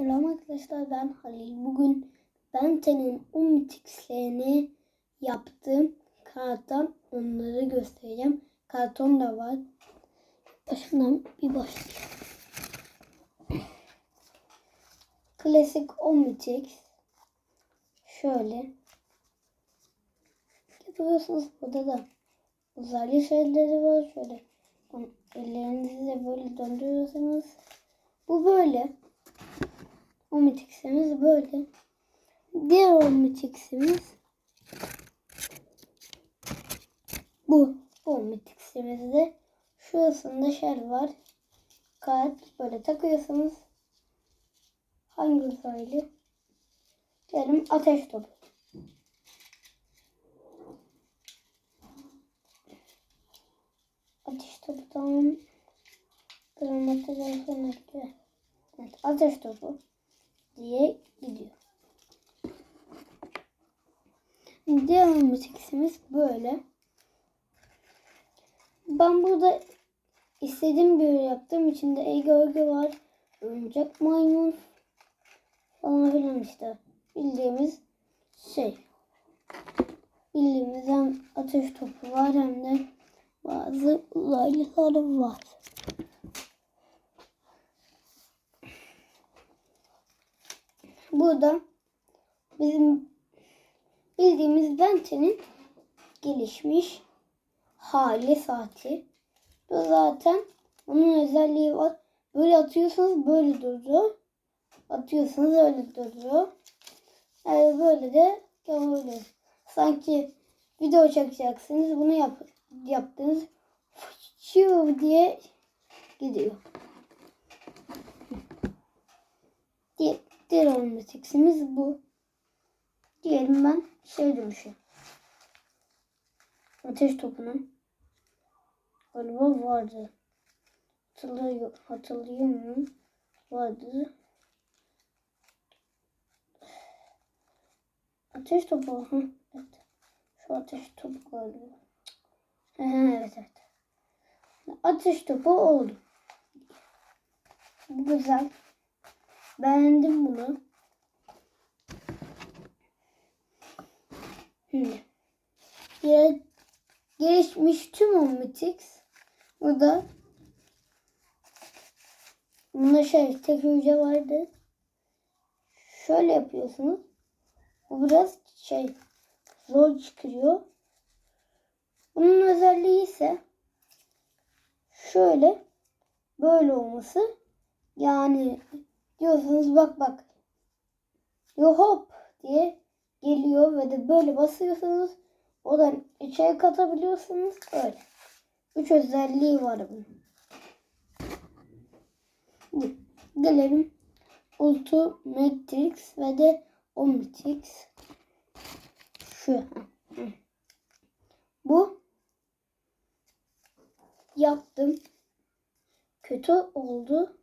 Selam arkadaşlar ben Halil. Bugün Benten'in Unitix'lerini yaptım. Kağıttan onları göstereceğim. Karton da var. Başından bir başlayalım. Klasik Omnitix. Şöyle. Yapıyorsunuz burada da uzaylı şeyleri var. Şöyle ellerinizi de böyle döndürüyorsunuz. Bu böyle. Omitix'imiz böyle. Diğer omitix'imiz bu. Bu omitix'imizde şurasında şer var. Kağıt böyle takıyorsunuz. Hangi uzaylı? Diyelim ateş topu. Ateş topu tamam. Dramatik Evet, ateş topu diye gidiyor. Diğer müziksimiz böyle. Ben burada istediğim bir yaptığım içinde Ege Örgü var. Oyuncak maymun falan filan işte. Bildiğimiz şey. Bildiğimiz hem ateş topu var hem de bazı uzaylılar var. Burada bizim bildiğimiz Benten'in gelişmiş hali saati. Bu zaten onun özelliği var. Böyle atıyorsanız böyle duruyor. Atıyorsanız öyle duruyor. Yani böyle de böyle. Sanki video çekeceksiniz. Bunu yap yaptınız. Fıçıyor diye gidiyor. Diğer omnitix'imiz bu. Diyelim ben şey demişim. Ateş topunun galiba vardı. Hatırlıyor, hatırlıyor muyum? Vardı. Ateş topu. Hı, evet. Şu ateş topu galiba. evet evet. Ateş topu oldu. Bu güzel. Beğendim bunu. Şimdi. Gel gelişmiş tüm Omnitix. Burada Bunda şey tek hücre vardı. Şöyle yapıyorsunuz. Bu biraz şey zor çıkıyor. Bunun özelliği ise şöyle böyle olması. Yani diyorsunuz bak bak. Yo hop diye geliyor ve de böyle basıyorsunuz. O da içeri katabiliyorsunuz. Öyle. Üç özelliği var bunun. Gelelim Ultu Matrix ve de Omnitrix. Şu. Bu yaptım. Kötü oldu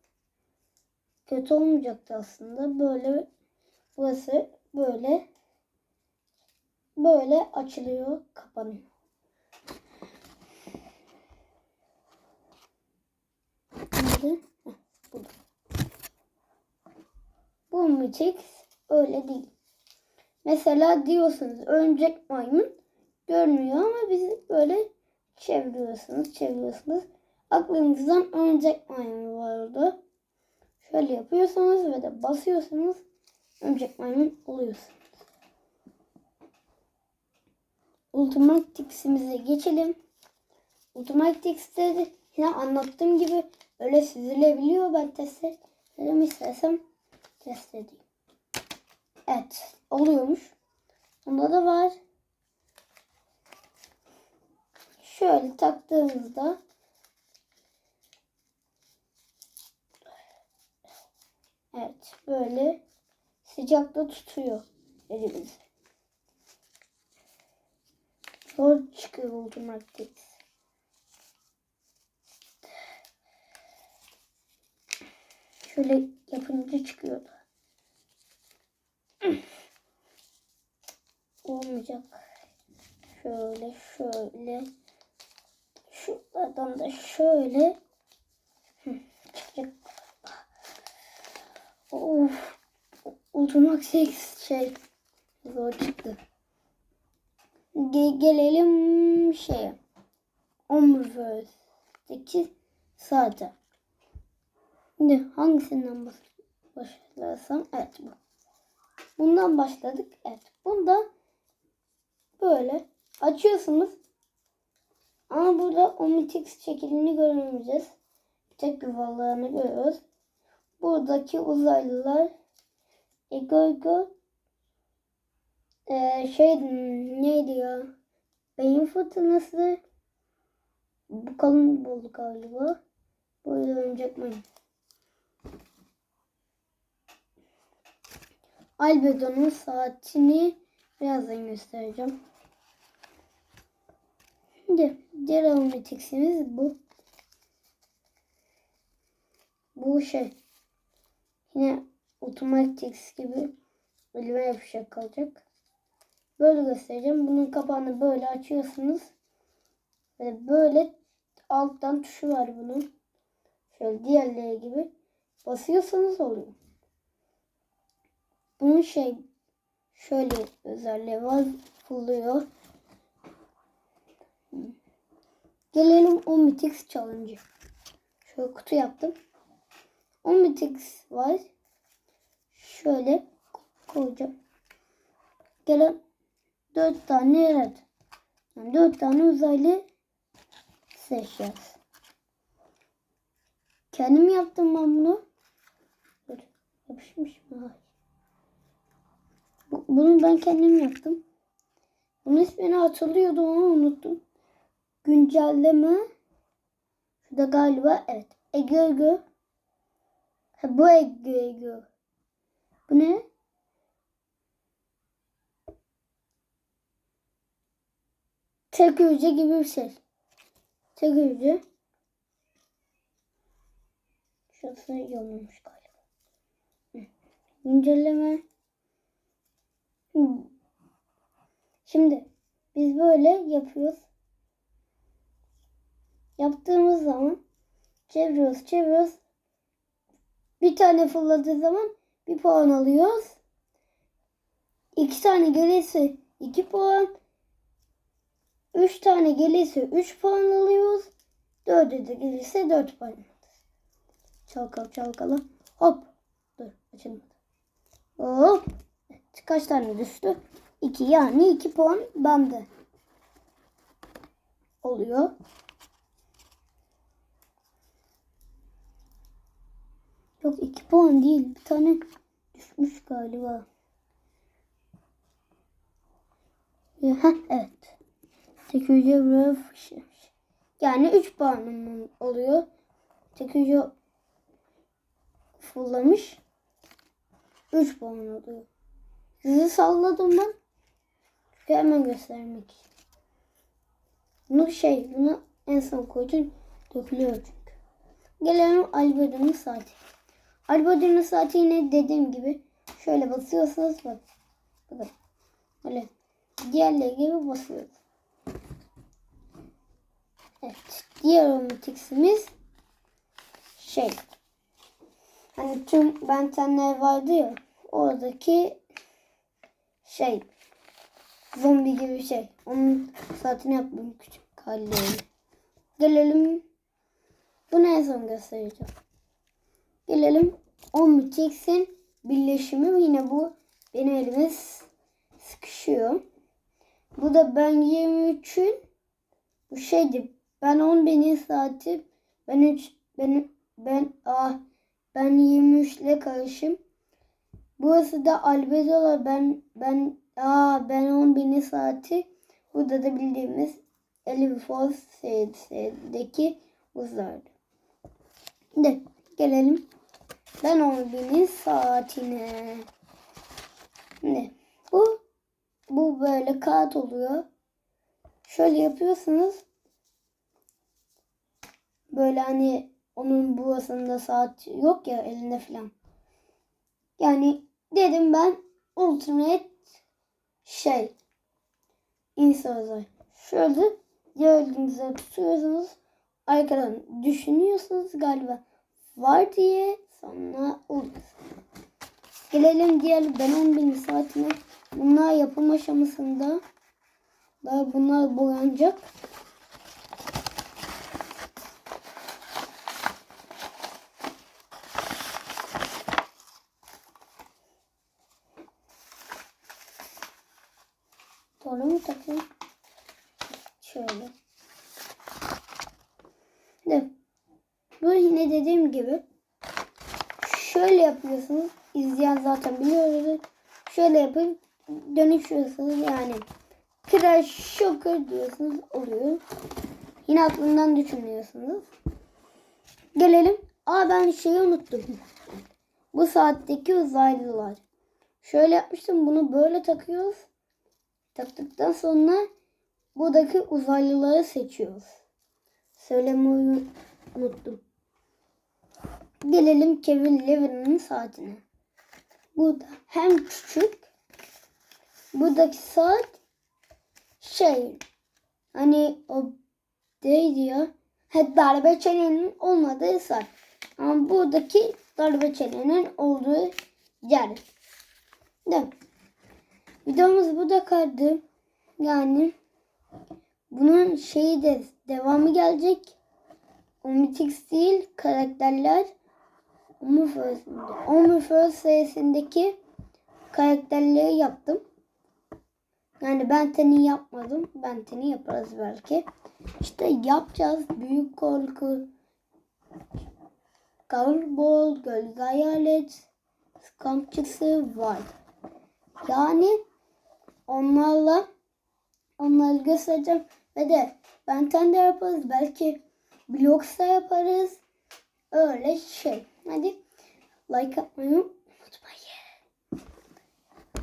kötü olmayacaktı aslında. Böyle burası böyle böyle açılıyor, kapanıyor. Bu. Mitex öyle değil. Mesela diyorsunuz örümcek maymun görmüyor ama biz böyle çeviriyorsunuz, çeviriyorsunuz. Aklınızdan örümcek maymun vardı. Şöyle yapıyorsunuz ve de basıyorsunuz. Örümcek maymun oluyorsunuz. Ultimatix'imize geçelim. Ultimatix'te de yine anlattığım gibi öyle süzülebiliyor. Ben test edelim istersem test edeyim. Evet oluyormuş. Bunda da var. Şöyle taktığımızda Evet böyle sıcakta tutuyor elimizi. Zor çıkıyor Ultimax. Şöyle yapınca çıkıyor. Olmayacak. Şöyle şöyle. Şuradan da şöyle. Çıkacak. Of. Ultimax X şey zor çıktı. Ge- gelelim şeye. Omniverse'deki saate. Şimdi hangisinden baş başlasam? Evet bu. Bundan başladık. Evet. Bunda böyle açıyorsunuz. Ama burada Omnitix şeklini göremeyeceğiz. Tek yuvarlağını görüyoruz. Buradaki uzaylılar Ego Ego ee, şey neydi ya? Beyin fırtınası bu kalın buldu galiba. Böyle örümcek mi? Albedo'nun saatini birazdan göstereceğim. Şimdi diğer aromatiximiz bu. Bu şey. Yine otomatik gibi elime yapışacak kalacak. Böyle göstereceğim. Bunun kapağını böyle açıyorsunuz. Ve böyle alttan tuşu var bunun. Şöyle diğerleri gibi. Basıyorsanız oluyor. Bunun şey şöyle özelliği var. Fırlıyor. Gelelim Omnitix Challenge. Şöyle kutu yaptım. Omnitix var. Şöyle koyacağım. Gelen dört tane evet. Yani dört tane uzaylı seçeceğiz. Kendim yaptım ben bunu. Dur, yapışmış mı? Bunu ben kendim yaptım. Bunun ismini hatırlıyordum ama unuttum. Güncelleme. Şurada galiba evet. Ege Ege. Ha, bu Ege Ege. Bu ne? Tek hücre gibi bir şey. Tek hücre. Şurası yanılmış galiba. Güncelleme. Şimdi biz böyle yapıyoruz. Yaptığımız zaman çeviriyoruz, çeviriyoruz. Bir tane fırladığı zaman bir puan alıyoruz. İki tane gelirse iki puan. Üç tane gelirse üç puan alıyoruz. Dördü de gelirse dört puan alıyoruz. Çalkala çalkala. Hop. Dur açılmadı. Hop. Kaç tane düştü? İki yani iki puan bende. Oluyor. Yok iki puan değil. Bir tane düşmüş galiba. Ha evet. Tek hücre buraya fışmış. Yani 3 puanım oluyor. Tek hücre fullamış. 3 puan oluyor. Sizi salladım ben. Çünkü hemen göstermek için. Bunu şey, bunu en son koydum. Dökülüyor çünkü. Gelelim Albedo'nun saati. Albedo'nun saati yine dediğim gibi şöyle basıyorsunuz bak. Bakın. Böyle diğerleri gibi basıyoruz. Evet. Diğer omnitiximiz şey. Hani tüm bentenler vardı ya. Oradaki şey. Zombi gibi bir şey. Onun saatini yaptım küçük hallerini. Gelelim. Bunu en son göstereceğim. Gelelim Omnitix'in birleşimi. Yine bu benim elime sıkışıyor. Bu da ben 23'ün bu şeydi. Ben 10 benim saati. Ben 3 ben ben ah ben 23 ile karışım. Burası da albedola ben ben aa ben 10 bini saati. Burada da bildiğimiz Elif Force serisindeki uzaylı. Şimdi gelelim ben 10 binin saatine. Şimdi bu bu böyle kağıt oluyor. Şöyle yapıyorsunuz. Böyle hani onun burasında saat yok ya elinde falan. Yani dedim ben ultimate şey insan uzay. Şöyle elinize tutuyorsunuz. Arkadan düşünüyorsunuz galiba var diye sonra olur. Gelelim diğer ben 10.000 saatine. Bunlar yapım aşamasında. Daha bunlar boyanacak. Doğru mu takayım? Şöyle. De. Bu yine dediğim gibi şöyle yapıyorsunuz. İzleyen zaten biliyoruz. Şöyle yapıp dönüşüyorsunuz yani. Crash Shocker diyorsunuz oluyor. Yine aklından düşünüyorsunuz. Gelelim. Aa ben şeyi unuttum. Bu saatteki uzaylılar. Şöyle yapmıştım. Bunu böyle takıyoruz. Taktıktan sonra buradaki uzaylıları seçiyoruz. Söylemeyi unuttum. Gelelim Kevin Levin'in saatine. Bu da hem küçük. Buradaki saat şey hani o neydi ya? He, darbe çenenin olmadığı saat. Ama buradaki darbe çenenin olduğu yer. De. Videomuz burada kaldı. Yani bunun şeyi de devamı gelecek. Omnitix değil karakterler Omniverse'inde. Omniverse serisindeki karakterleri yaptım. Yani ben teni yapmadım. Ben teni yaparız belki. İşte yapacağız. Büyük korku. Garbol, gölge hayalet, skampçısı var. Yani onlarla onları göstereceğim. Ve de Benten de yaparız. Belki Blox'a yaparız. Öyle şey. Hadi like atmayı unutmayın.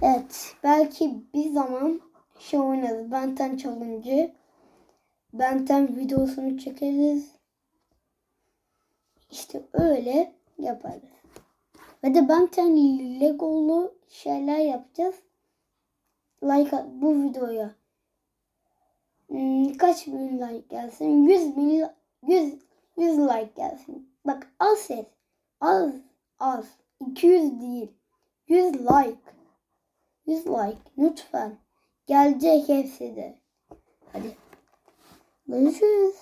Evet. Belki bir zaman şey oynarız. Benten Challenge'ı. Benten videosunu çekeriz. İşte öyle yaparız. Ve de Benten Legolu şeyler yapacağız. Like at bu videoya. Hmm, kaç bin like gelsin? 100 bin 100 100 like gelsin. Bak az ses. Az az. 200 değil. 100 like. 100 like lütfen. Gelecek hepsi de. Hadi. Görüşürüz.